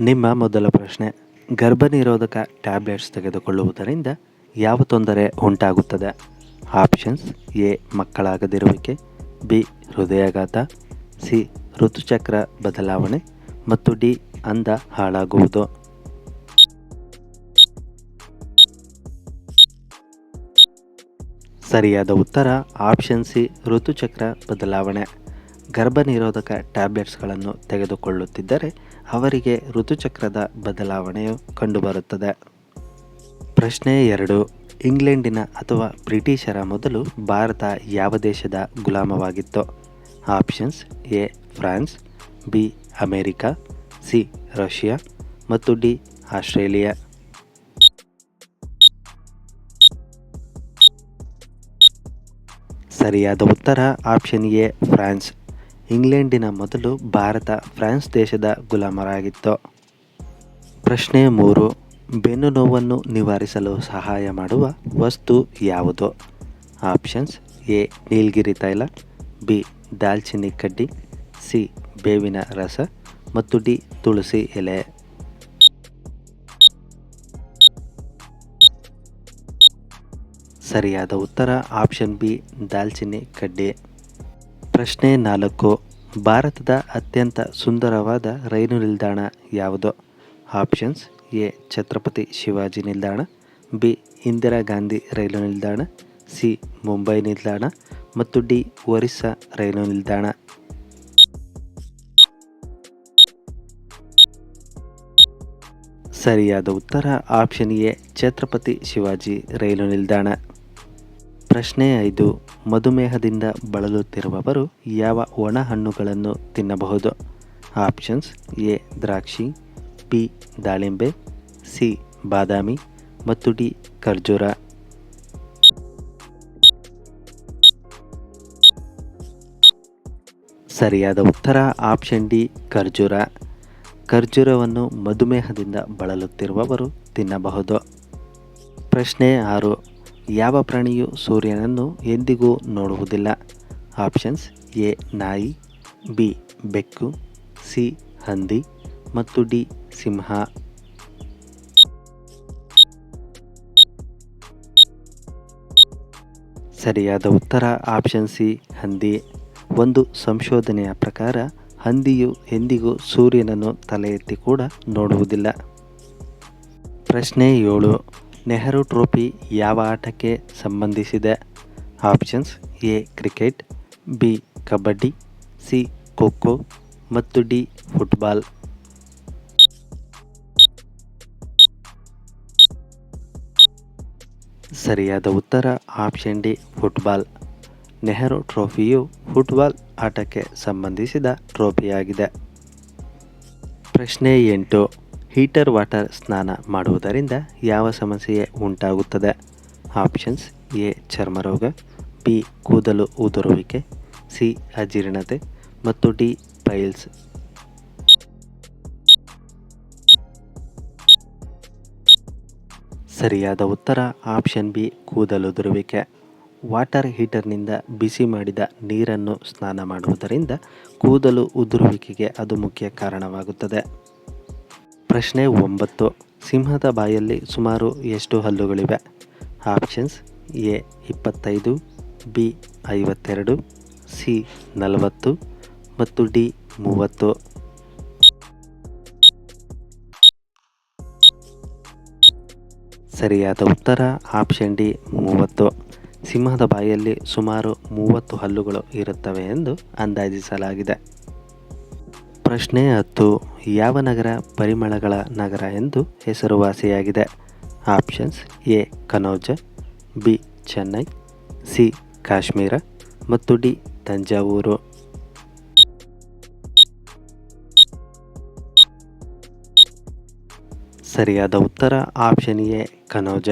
ನಿಮ್ಮ ಮೊದಲ ಪ್ರಶ್ನೆ, ಗರ್ಭನಿರೋಧಕ ಟ್ಯಾಬ್ಲೆಟ್ಸ್ ತೆಗೆದುಕೊಳ್ಳುವುದರಿಂದ ಯಾವ ತೊಂದರೆ ಉಂಟಾಗುತ್ತದೆ? ಆಪ್ಷನ್ಸ್, ಎ, ಮಕ್ಕಳಾಗದಿರುವಿಕೆ, ಬಿ, ಹೃದಯಾಘಾತ, ಸಿ, ಋತುಚಕ್ರ ಬದಲಾವಣೆ ಮತ್ತು ಡಿ ಅಂದ ಹಾಳಾಗುವುದು. ಸರಿಯಾದ ಉತ್ತರ ಆಪ್ಷನ್ ಸಿ, ಋತುಚಕ್ರ ಬದಲಾವಣೆ. ಗರ್ಭನಿರೋಧಕ ಟ್ಯಾಬ್ಲೆಟ್ಸ್ಗಳನ್ನು ತೆಗೆದುಕೊಳ್ಳುತ್ತಿದ್ದರೆ ಅವರಿಗೆ ಋತುಚಕ್ರದ ಬದಲಾವಣೆಯು ಕಂಡುಬರುತ್ತದೆ. ಪ್ರಶ್ನೆ ಎರಡು. ಇಂಗ್ಲೆಂಡಿನ ಅಥವಾ ಬ್ರಿಟಿಷರ ಮೊದಲು ಭಾರತ ಯಾವ ದೇಶದ ಗುಲಾಮವಾಗಿತ್ತು? Options A. France, B. America, C. Russia ಮತ್ತು ಡಿ. ಆಸ್ಟ್ರೇಲಿಯಾ. ಸರಿಯಾದ ಉತ್ತರ ಆಪ್ಷನ್ ಎ. ಫ್ರಾನ್ಸ್. ಇಂಗ್ಲೆಂಡಿನ ಮೊದಲು ಭಾರತ ಫ್ರಾನ್ಸ್ ದೇಶದ ಗುಲಾಮರಾಗಿತ್ತು. ಪ್ರಶ್ನೆ ಮೂರು, ಬೆನ್ನು ನೋವನ್ನು ನಿವಾರಿಸಲು ಸಹಾಯ ಮಾಡುವ ವಸ್ತು ಯಾವುದು? ಆಪ್ಷನ್ಸ್ ಎ, ನೀಲಗಿರಿ ತೈಲ, ಬಿ, ದಾಲ್ಚಿನ್ನಿ ಕಡ್ಡಿ, ಸಿ, ಬೇವಿನ ರಸ ಮತ್ತು ಡಿ, ತುಳಸಿ ಎಲೆ. ಸರಿಯಾದ ಉತ್ತರ ಆಪ್ಷನ್ ಬಿ, ದಾಲ್ಚಿನ್ನಿ ಕಡ್ಡಿ. ಪ್ರಶ್ನೆ ನಾಲ್ಕು ಭಾರತದ ಅತ್ಯಂತ ಸುಂದರವಾದ ರೈಲು ನಿಲ್ದಾಣ ಯಾವುದು? ಆಪ್ಷನ್ಸ್ ಎ, ಛತ್ರಪತಿ ಶಿವಾಜಿ ನಿಲ್ದಾಣ, ಬಿ, ಇಂದಿರಾ ಗಾಂಧಿ ರೈಲು ನಿಲ್ದಾಣ, ಸಿ, ಮುಂಬೈ ನಿಲ್ದಾಣ ಮತ್ತು ಡಿ, ಒರಿಸ್ಸಾ ರೈಲು ನಿಲ್ದಾಣ. ಸರಿಯಾದ ಉತ್ತರ ಆಪ್ಷನ್ ಎ, ಛತ್ರಪತಿ ಶಿವಾಜಿ ರೈಲು ನಿಲ್ದಾಣ. ಪ್ರಶ್ನೆ ಐದು ಮಧುಮೇಹದಿಂದ ಬಳಲುತ್ತಿರುವವರು ಯಾವ ಒಣ ಹಣ್ಣುಗಳನ್ನು ತಿನ್ನಬಹುದು? ಆಪ್ಷನ್ಸ್ ಎ, ದ್ರಾಕ್ಷಿ, ಬಿ, ದಾಳಿಂಬೆ, ಸಿ, ಬಾದಾಮಿ ಮತ್ತು ಡಿ, ಖರ್ಜೂರ. ಸರಿಯಾದ ಉತ್ತರ ಆಪ್ಷನ್ ಡಿ, ಖರ್ಜೂರ. ಖರ್ಜೂರವನ್ನು ಮಧುಮೇಹದಿಂದ ಬಳಲುತ್ತಿರುವವರು ತಿನ್ನಬಹುದು. ಪ್ರಶ್ನೆ ಆರು ಯಾವ ಪ್ರಾಣಿಯು ಸೂರ್ಯನನ್ನು ಎಂದಿಗೂ ನೋಡುವುದಿಲ್ಲ? ಆಪ್ಷನ್ಸ್ ಎ, ನಾಯಿ, ಬಿ, ಬೆಕ್ಕು, ಸಿ, ಹಂದಿ ಮತ್ತು ಡಿ, ಸಿಂಹ. ಸರಿಯಾದ ಉತ್ತರ ಆಪ್ಷನ್ ಸಿ, ಹಂದಿ. ಒಂದು ಸಂಶೋಧನೆಯ ಪ್ರಕಾರ, ಹಂದಿಯು ಎಂದಿಗೂ ಸೂರ್ಯನನ್ನು ತಲೆ ಎತ್ತಿ ಕೂಡ ನೋಡುವುದಿಲ್ಲ. ಪ್ರಶ್ನೆ ಏಳು. ನೆಹರು ಟ್ರೋಫಿ ಯಾವ ಆಟಕ್ಕೆ ಸಂಬಂಧಿಸಿದೆ? Options A, cricket, B, kabaddi, C, kho kho ಮತ್ತು ಡಿ, ಫುಟ್ಬಾಲ್. ಸರಿಯಾದ ಉತ್ತರ ಆಪ್ಷನ್ ಡಿ, ಫುಟ್ಬಾಲ್. ನೆಹರು ಟ್ರೋಫಿಯು ಫುಟ್ಬಾಲ್ ಆಟಕ್ಕೆ ಸಂಬಂಧಿಸಿದ ಟ್ರೋಫಿಯಾಗಿದೆ. ಪ್ರಶ್ನೆ ಎಂಟು. ಹೀಟರ್ ವಾಟರ್ ಸ್ನಾನ ಮಾಡುವುದರಿಂದ ಯಾವ ಸಮಸ್ಯೆ ಉಂಟಾಗುತ್ತದೆ? ಆಪ್ಷನ್ಸ್ ಎ, ಚರ್ಮರೋಗ, ಬಿ, ಕೂದಲು ಉದುರುವಿಕೆ, ಸಿ, ಅಜೀರ್ಣತೆ ಮತ್ತು ಡಿ, ಪೈಲ್ಸ್. ಸರಿಯಾದ ಉತ್ತರ ಆಪ್ಷನ್ ಬಿ ಕೂದಲುದುರುವಿಕೆ ವಾಟರ್ ಹೀಟರ್ನಿಂದ ಬಿಸಿ ಮಾಡಿದ ನೀರನ್ನು ಸ್ನಾನ ಮಾಡುವುದರಿಂದ ಕೂದಲು ಉದುರುವಿಕೆಗೆ ಅದು ಮುಖ್ಯ ಕಾರಣವಾಗುತ್ತದೆ. ಪ್ರಶ್ನೆ ಒಂಬತ್ತು. ಸಿಂಹದ ಬಾಯಲ್ಲಿ ಸುಮಾರು ಎಷ್ಟು ಹಲ್ಲುಗಳಿವೆ? ಆಪ್ಷನ್ಸ್ ಎ ಇಪ್ಪತ್ತೈದು, ಬಿ ಐವತ್ತೆರಡು, ಸಿ ನಲವತ್ತು ಮತ್ತು ಡಿ ಮೂವತ್ತು. ಸರಿಯಾದ ಉತ್ತರ ಆಪ್ಷನ್ ಡಿ ಮೂವತ್ತು. ಸಿಂಹದ ಬಾಯಲ್ಲಿ ಸುಮಾರು ಮೂವತ್ತು ಹಲ್ಲುಗಳು ಇರುತ್ತವೆ ಎಂದು ಅಂದಾಜಿಸಲಾಗಿದೆ. ಪ್ರಶ್ನೆ ಹತ್ತು, ಯಾವ ನಗರ ಪರಿಮಳಗಳ ನಗರ ಎಂದು ಹೆಸರುವಾಸಿಯಾಗಿದೆ? Options A, Kannauj, B, Chennai, C, Kashmir ಮತ್ತು ಡಿ, ತಂಜಾವೂರು. ಸರಿಯಾದ ಉತ್ತರ ಆಪ್ಷನ್ ಎ, ಕನೌಜ.